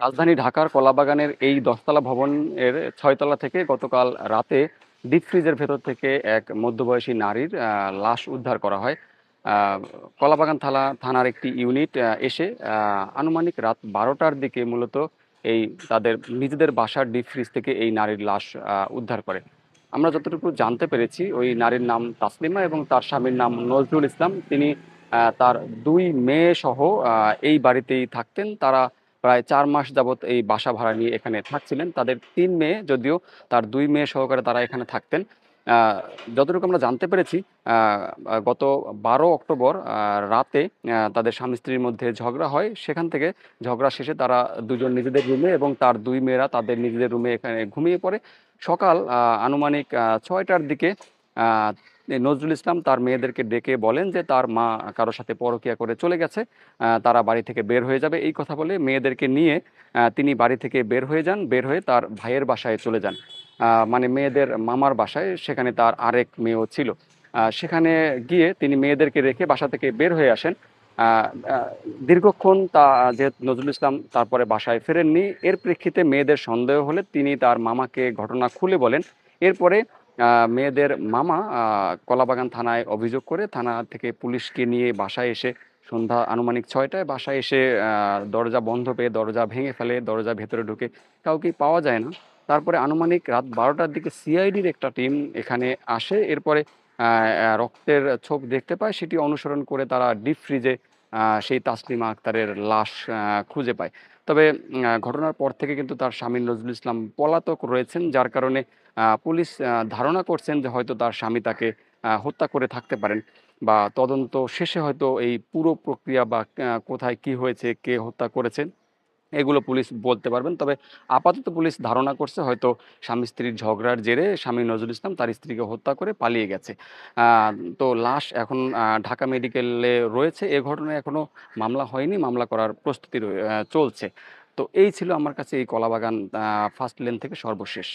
রাজধানী ঢাকার কলাবাগানের এই দশতলা ভবনের ছয়তলা থেকে গতকাল রাতে ডিপ ফ্রিজের ভেতর থেকে এক মধ্যবয়সী নারীর লাশ উদ্ধার করা হয়। কলাবাগান থালা, থানার একটি ইউনিট এসে আনুমানিক রাত বারোটার দিকে মূলত এই তাদের নিজেদের বাসার ডিপ ফ্রিজ থেকে এই নারীর লাশ উদ্ধার করে। আমরা যতটুকু জানতে পেরেছি, ওই নারীর নাম তাসলিমা এবং তার স্বামীর নাম নজরুল ইসলাম। তিনি তার দুই মেয়ে সহ এই বাড়িতেই থাকতেন। তারা প্রায় চার মাস যাবত এই বাসা ভাড়া নিয়ে এখানে থাকছিলেন। তাদের তিন মেয়ে যদিও তার দুই মেয়ে সহকারে তারা এখানে থাকতেন। যতটুকু আমরা জানতে পেরেছি গত বারো অক্টোবর রাতে তাদের স্বামী স্ত্রীর মধ্যে ঝগড়া হয়। সেখান থেকে ঝগড়া শেষে তারা দুজন নিজেদের রুমে এবং তার দুই মেয়েরা তাদের নিজেদের রুমে এখানে ঘুমিয়ে পড়ে। সকাল আনুমানিক ছয়টার দিকে নজরুল ইসলাম তার মেয়েদেরকে ডেকে বলেন যে তার মা কারোর সাথে পরকিয়া করে চলে গেছে তারা বাড়ি থেকে বের হয়ে যাবে। এই কথা বলে মেয়েদেরকে নিয়ে তিনি বাড়ি থেকে বের হয়ে যান, বের হয়ে তার ভাইয়ের বাসায় চলে যান। মানে মেয়েদের মামার বাসায়, সেখানে তার আরেক মেয়েও ছিল। সেখানে গিয়ে তিনি মেয়েদেরকে রেখে বাসা থেকে বের হয়ে আসেন। দীর্ঘক্ষণ তা, যেহেতু নজরুল ইসলাম তারপরে বাসায় ফেরেননি, এর প্রেক্ষিতে মেয়েদের সন্দেহ হলে তিনি তার মামাকে ঘটনা খুলে বলেন। এরপরে মেয়েদের মামা কলাবাগান থানায় অভিযোগ করে থানা থেকে পুলিশকে নিয়ে বাসায় এসে সন্ধ্যা আনুমানিক ছয়টায় বাসায় এসে দরজা বন্ধ পেয়ে দরজা ভেঙে ফেলে দরজা ভেতরে ঢুকে কাউকে পাওয়া যায় না। তারপরে আনুমানিক রাত বারোটার দিকে সিআইডির একটা টিম এখানে আসে। এরপরে রক্তের ছোপ দেখতে পায়। সেটি অনুসরণ করে তারা ডিপ ফ্রিজে সেই তাসলিমা আক্তারের লাশ খুঁজে পায়। তবে ঘটনার পর থেকে কিন্তু তার স্বামী নজরুল ইসলাম পলাতক রয়েছেন, যার কারণে পুলিশ ধারণা করছেন যে হয়তো তার স্বামী তাকে হত্যা করে থাকতে পারেন বা তদন্ত শেষে হয়তো এই পুরো প্রক্রিয়া বা কোথায় কি হয়েছে, কে হত্যা করেছেন। এগুলো পুলিশ বলতে পারবেন। তবে আপাতত পুলিশ ধারণা করছে হয়তো স্বামী স্ত্রীর ঝগড়ার জেরে স্বামী নজরুল ইসলাম তার স্ত্রীকে হত্যা করে পালিয়ে গেছে। তো লাশ এখন ঢাকা মেডিকেলে রয়েছে। এ ঘটনায় এখনও মামলা হয়নি, মামলা করার প্রস্তুতি চলছে। তো এই ছিল আমার কাছে এই কলাবাগান ফার্স্ট লেন থেকে সর্বশেষ।